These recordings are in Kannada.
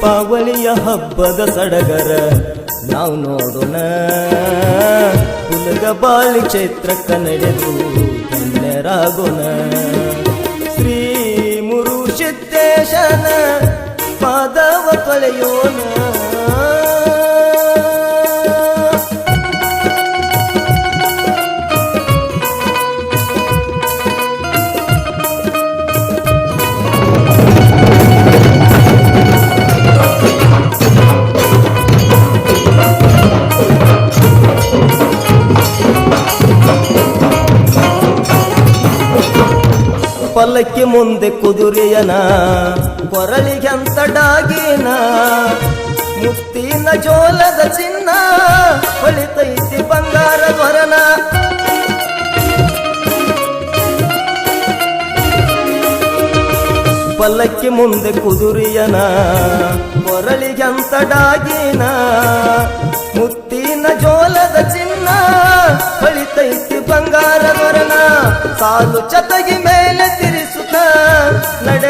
ದೀಪಾವಳಿಯ ಹಬ್ಬದ ಸಡಗರ ನಾವು ನೋಡೋಣ. ಹುಲಗ ಬಾಳಿ ಕ್ಷೇತ್ರಕ್ಕ ನಡೆದು ಧನ್ಯರಾಗೋಣ ಶ್ರೀ ಮುರು ಸಿದ್ದೇಶನ ಪಾದವ ತೊಳೆಯೋಣ. ಪಲ್ಲಕ್ಕಿ ಮುಂದೆ ಕುದುರೆಯನ ಕೊರಳಿಗೆಂತ ಡಾಗಿನ ಮುತ್ತಿನ ಜೋಲದ ಚಿನ್ನ, ಹೊಳಿತೈತಿ ಬಂಗಾರ ಧ್ವರನ. ಪಲ್ಲಕ್ಕಿ ಮುಂದೆ ಕುದುರೆಯನ ಕೊರಳಿಗೆಂತ ಡಾಗಿನ ಮುತ್ತಿನ ಜೋಲದ ಚಿನ್ನ, ಹೊಳಿತೈತಿ ಬಂಗಾರ ಧ್ವರನ. ಸಾಲು ಚತಗಿ ಮೇಲೆ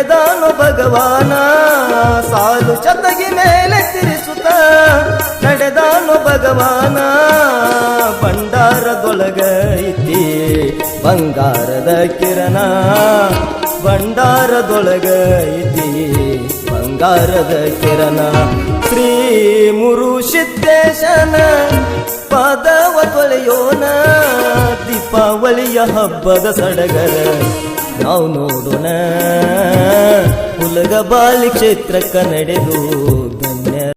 ನಡೆದಾನು ಭಗವಾನ ಸಾಲು ಚತಗಿ ಮೇಲೆ ತಿರಿಸುತ್ತ. ನಡೆದಾನು ಭಗವಾನ, ಭಂಡಾರದೊಳಗ ಐತಿ ಬಂಗಾರದ ಕಿರಣ. ಭಂಡಾರದೊಳಗ ಐತಿ ಬಂಗಾರದ ಕಿರಣ. ಶ್ರೀ ಮುರು ಸಿದ್ದೇಶನ ಪಾದವ ತೊಳೆಯೋಣ, ದೀಪಾವಳಿಯ ಹಬ್ಬದ ಸಡಗರ. ನಾವು ನೋಡೋಣ. ಹುಲಗ ಬಾಲಿ ಕ್ಷೇತ್ರಕ್ಕ ನಡೆದು